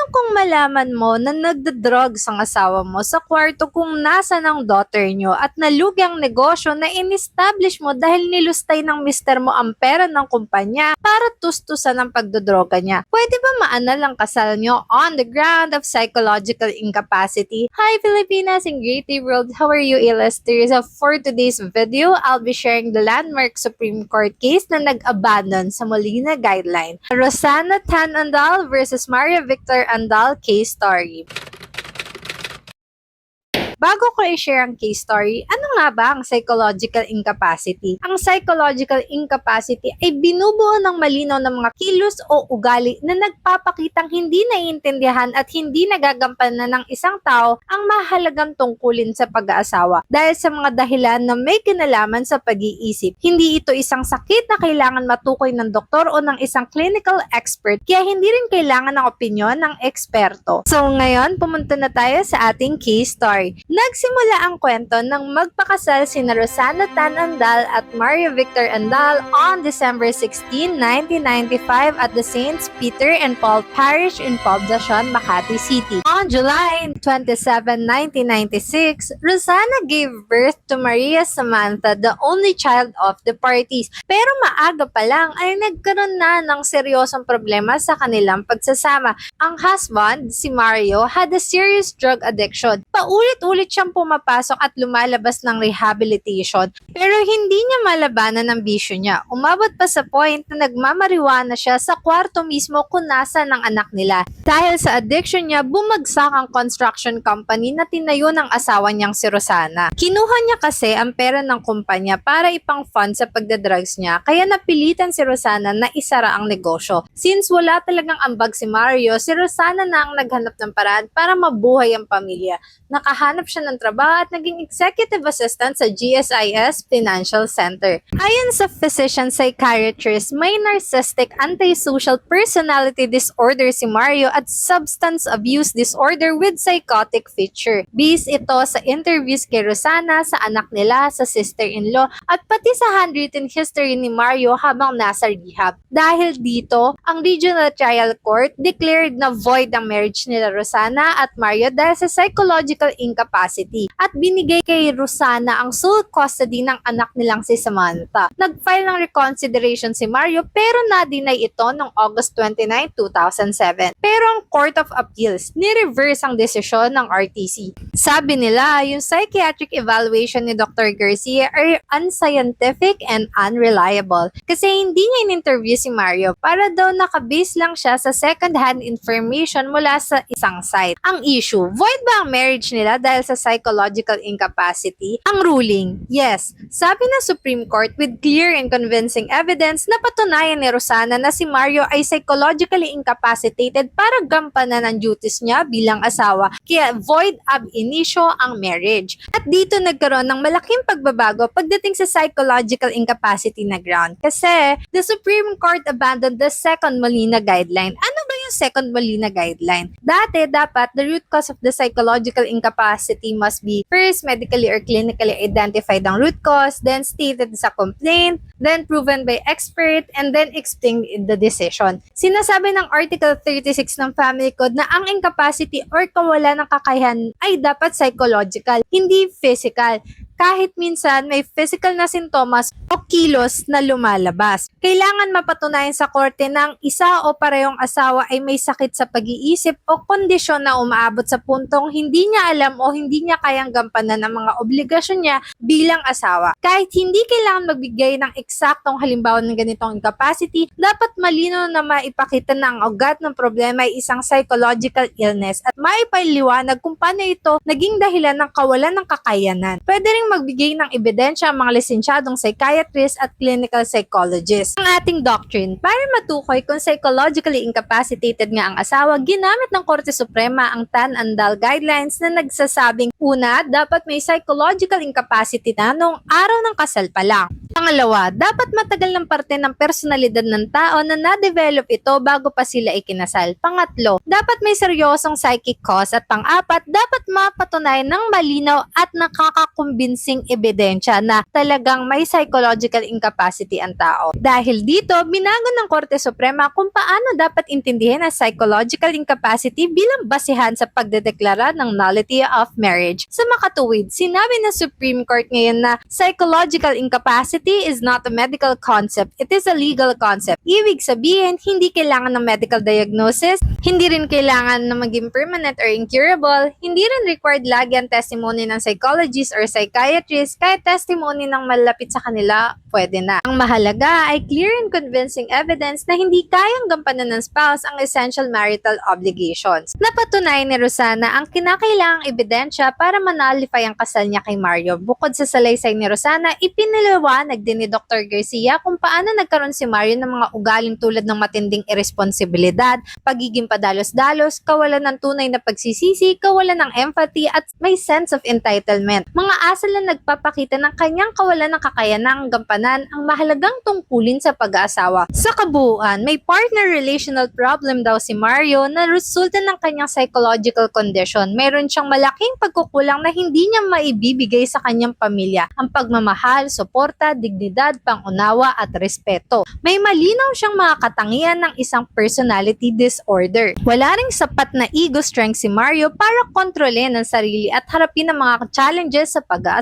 Paano kung malaman mo na nagda-drugs ang asawa mo sa kwarto kung nasa ng daughter nyo at nalugi ang negosyo na in-establish mo dahil nilustay ng mister mo ang pera ng kumpanya para tustusan ang pagdodroga niya? Pwede ba maanal ang kasal nyo on the ground of psychological incapacity? Hi Filipinas and great day world! How are you? Uh, For today's video, I'll be sharing the landmark Supreme Court case na nag-abandon sa Molina Guideline. Rosana Tan Andal versus Maria Victor Andal case story. Bago ko i-share ang case story, ano nga ba ang psychological incapacity? Ang psychological incapacity ay binubuo ng malinaw ng mga kilos o ugali na nagpapakitang hindi naiintindihan at hindi nagagampanan ng isang tao ang mahalagang tungkulin sa pag-aasawa dahil sa mga dahilan na may kinalaman sa pag-iisip. Hindi ito isang sakit na kailangan matukoy ng doktor o ng isang clinical expert kaya hindi rin kailangan ng opinyon ng eksperto. So ngayon, pumunta na tayo sa ating case story. Nagsimula ang kwento ng magpakasal sina Rosana Tan Andal at Mario Victor Andal on December 16, 1995 at the Saints Peter and Paul Parish in Poblacion, Makati City. On July 27, 1996, Rosana gave birth to Maria Samantha, the only child of the parties. Pero maaga pa lang ay nagkaroon na ng seryosong problema sa kanilang pagsasama. Ang husband, si Mario, had a serious drug addiction. Paulit-ulit siyang pumapasok at lumalabas ng rehabilitation pero hindi niya malabanan ang bisyo niya. Umabot pa sa point na nagmamariwana siya sa kwarto mismo kung nasa ng anak nila. Dahil sa addiction niya, bumagsak ang construction company na tinayo ng asawa niyang si Rosana. Kinuha niya kasi ang pera ng kumpanya para ipang fund sa pagdadrugs niya kaya napilitan si Rosana na isara ang negosyo. Since wala talagang ambag si Mario, si Rosana na ang naghanap ng paraan para mabuhay ang pamilya. Nakahanap siya ng trabaho at naging executive assistant sa GSIS Financial Center. Ayon sa physician psychiatrist, may narcissistic antisocial personality disorder si Mario at substance abuse disorder with psychotic feature. Based ito sa interviews kay Rosana, sa anak nila, sa sister-in-law, at pati sa handwritten history ni Mario habang nasa rehab. Dahil dito, ang Regional Trial Court declared na void ang marriage nila Rosana at Mario dahil sa psychological incapacity at binigay kay Rosana ang sole custody ng anak nilang si Samantha. Nag-file ng reconsideration si Mario pero na-deny ito noong August 29, 2007. Pero ang Court of Appeals, ni-reverse ang desisyon ng RTC. Sabi nila, yung psychiatric evaluation ni Dr. Garcia ay unscientific and unreliable kasi hindi niya in-interview si Mario para daw nakabase lang siya sa second-hand information mula sa isang site. Ang issue, void ba ang marriage nila dahil sa psychological incapacity? Ang ruling, yes. Sabi ng Supreme Court with clear and convincing evidence na patunayan ni Rosana na si Mario ay psychologically incapacitated para gampanan ang duties niya bilang asawa. Kaya void ab initio ang marriage. At dito nagkaroon ng malaking pagbabago pagdating sa psychological incapacity na ground. Kasi the Supreme Court abandoned the second Molina guideline. Ano yung second Molina guideline? Dati, dapat the root cause of the psychological incapacity must be first medically or clinically identified ang root cause, then stated sa complaint, then proven by expert, and then explained in the decision. Sinasabi ng Article 36 ng Family Code na ang incapacity or kawalan ng kakayahan ay dapat psychological, hindi physical kahit minsan may physical na sintomas o kilos na lumalabas. Kailangan mapatunayan sa korte ng isa o parehong asawa ay may sakit sa pag-iisip o kondisyon na umaabot sa puntong hindi niya alam o hindi niya kayang gampanan ang mga obligasyon niya bilang asawa. Kahit hindi kailangan magbigay ng eksaktong halimbawa ng ganitong incapacity, dapat malino na maipakita na ang ugat ng problema ay isang psychological illness at maipaliwanag kung paano ito naging dahilan ng kawalan ng kakayanan. Pwede ring magbigay ng ebidensya ang mga lisensyadong psychiatrist at clinical psychologist. Ang ating doctrine, para matukoy kung psychologically incapacitated nga ang asawa, ginamit ng Korte Suprema ang Tan Andal Guidelines na nagsasabing una, dapat may psychological incapacity na noong araw ng kasal pa lang. Pangalawa, dapat matagal ng parte ng personalidad ng tao na na-develop ito bago pa sila ikinasal. Pangatlo, dapat may seryosong psychic cause. At pang-apat, dapat mapatunayan ng malinaw at nakakakumbinsi convincing ebidensya na talagang may psychological incapacity ang tao. Dahil dito, binago ng Korte Suprema kung paano dapat intindihin ang psychological incapacity bilang basihan sa pagdedeklara ng nullity of marriage. Sa makatuwid, sinabi ng Supreme Court ngayon na psychological incapacity is not a medical concept, it is a legal concept. Ibig sabihin, hindi kailangan ng medical diagnosis, hindi rin kailangan na maging permanent or incurable, hindi rin required lagi ang testimony ng psychologist or psychiatrist, kahit testimony ng malapit sa kanila, pwede na. Ang mahalaga ay clear and convincing evidence na hindi kayang gampanan ng spouse ang essential marital obligations. Napatunayan ni Rosana ang kinakailangang ebidensya para manalify ang kasal niya kay Mario. Bukod sa salaysay ni Rosana, ipinaliwanag din ni Dr. Garcia kung paano nagkaroon si Mario ng mga ugaling tulad ng matinding irresponsibilidad, pagiging padalos-dalos, kawalan ng tunay na pagsisisi, kawalan ng empathy at may sense of entitlement. Mga asal na nagpapakita ng kanyang kawalan ng kakayanang gampanan ang mahalagang tungkulin sa pag-aasawa. Sa kabuuan, may partner relational problem daw si Mario na resulta ng kanyang psychological condition. Meron siyang malaking pagkukulang na hindi niya maibibigay sa kanyang pamilya. Ang pagmamahal, suporta, dignidad, pangunawa at respeto. May malinaw siyang mga katangian ng isang personality disorder. Wala ring sapat na ego strength si Mario para kontrolin ang sarili at harapin ang mga challenges sa pag-aasawa.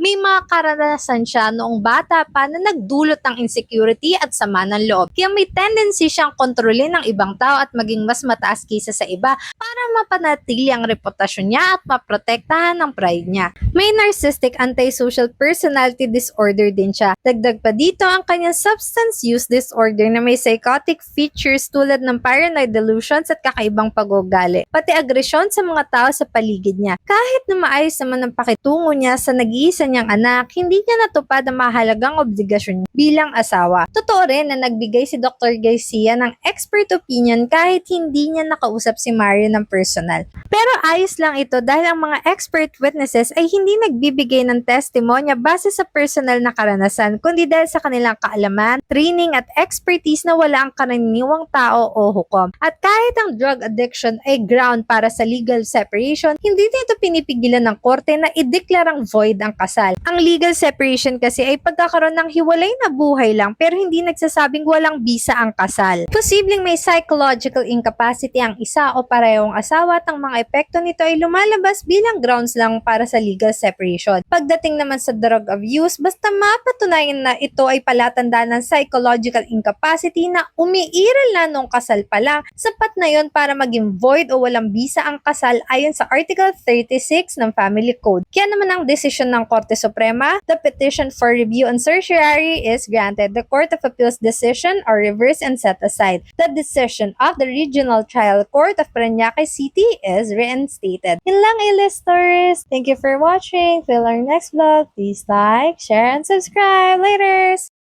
May mga karanasan siya noong bata pa na nagdulot ng insecurity at sama ng loob. Kaya may tendency siyang kontrolin ng ibang tao at maging mas mataas kaysa sa iba para mapanatili ang reputasyon niya at maprotektahan ang pride niya. May narcissistic antisocial personality disorder din siya. Dagdag pa dito ang kanyang substance use disorder na may psychotic features tulad ng paranoid delusions at kakaibang pag-ugali. Pati agresyon sa mga tao sa paligid niya. Kahit na maayos naman ang pakitungo niya sa nag-iisa niyang anak, hindi niya natupad ang mahalagang obligasyon bilang asawa. Totoo rin na nagbigay si Dr. Garcia ng expert opinion kahit hindi niya nakausap si Mario ng personal. Pero ayos lang ito dahil ang mga expert witnesses ay hindi nagbibigay ng testimonya base sa personal na karanasan, kundi dahil sa kanilang kaalaman, training at expertise na wala ang karaniwang tao o hukom. At kahit ang drug addiction ay ground para sa legal separation, hindi nito pinipigilan ng korte na ideklarang void ang kasal. Ang legal separation kasi ay pagkakaroon ng hiwalay na buhay lang pero hindi nagsasabing walang bisa ang kasal. Posibleng may psychological incapacity ang isa o parehong asawa at ang mga epekto nito ay lumalabas bilang grounds lang para sa legal separation. Pagdating naman sa drug abuse, basta mapatunayan na ito ay palatandaan ng psychological incapacity na umiiral na nung kasal pa lang, sapat na yon para maging void o walang bisa ang kasal ayon sa Article 36 ng Family Code. Kaya naman ang desisyon ng Korte Suprema, the petition for review and certiorari is granted. The Court of Appeals decision are reversed and set aside. The decision of the Regional Trial Court of Parañaque City is reinstated. Yun lang, A-listers. Thank you for watching. Till our next vlog, please like, share, and subscribe. Laters!